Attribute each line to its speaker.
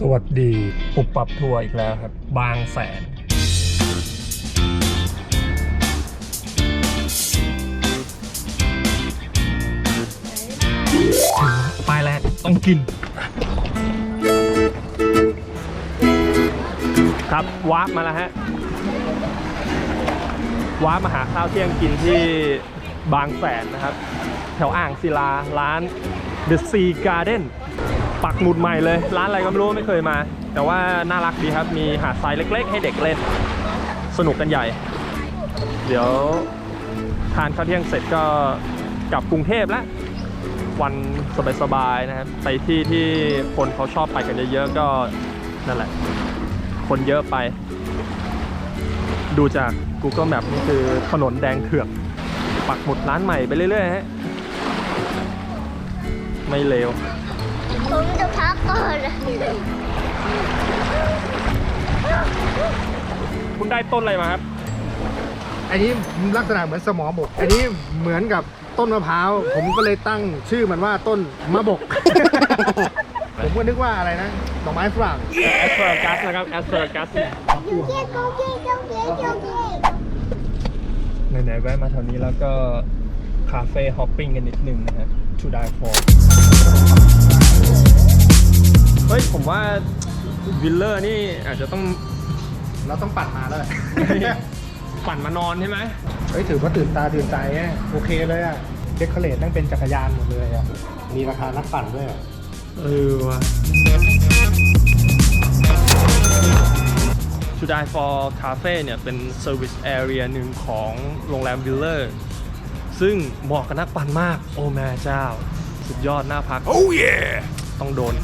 Speaker 1: สวัสดีปุบปรับทัวร์อีกแล้วครับ บางแสนถึงป้ายแรกต้องกิน ครับวาร์ปมาแล้วฮะวาร์ปมาหาข้าวเที่ยงกินที่บางแสนนะครับ แถวอ่างศิลาร้าน The Sea Garden ปักหมุดใหม่เลย ร้านอะไรก็ไม่รู้ไม่เคยมา แต่ว่าน่ารักดีครับมีหาดทรายเล็ก ๆ ให้เด็กเล่น สนุกกันใหญ่ เดี๋ยวทานข้าวเที่ยงเสร็จก็กลับกรุงเทพแล้ววันสบายๆนะครับไปที่ที่คนเขาชอบไปกันเยอะๆก็นั่นแหละ คนเยอะไป ดูจาก Google Map นี่คือถนนแดงเถือก ปักหมุดร้านใหม่ไปเรื่อยๆฮะไม่เลว
Speaker 2: ผมจะพักก่อน
Speaker 1: คุณได้ต้นอะไรมาครับ
Speaker 3: อันนี้ลักษณะเหมือนสมอบก อันนี้เหมือนกับต้นมะพร้าว ผมก็เลยตั้งชื่อมันว่าต้นมะบก ผมก็นึกว่าอะไรนะดอกไม้ฝรั่ง
Speaker 1: แอสเ a อร์กัสนะครับแอสเ a อร์กัส
Speaker 2: เกียโกเกียโกเกียโกเกีย
Speaker 1: ไหนๆแวะมาแถวนี้แล้วก็ คาเฟ่ฮอปปิ้งกันนิดนึงนะครับ to die for เฮ้ยผมว่าวิลเลอร์นี่อาจจะต้อง
Speaker 3: เราต้องปัดมาแล้วแหละ
Speaker 1: ปั่นมานอนใช่ไหม
Speaker 3: เฮ้ยถือว่าตื่นตาตื่นใจแฮะโอเคเลยอะเดคอเรทนั่งเป็นจักรยานหมดเลยอะมีราคานักปั่นด้วยอะ
Speaker 1: เออว่ะ To Die for Cafe เนี่ยเป็น Service Area หนึ่งของโรงแรมวิลเลอร์ ซึ่งเหมาะกับนักปั่นมาก โอ้แม่เจ้า สุดยอดน่าพัก oh yeah ต้องโดน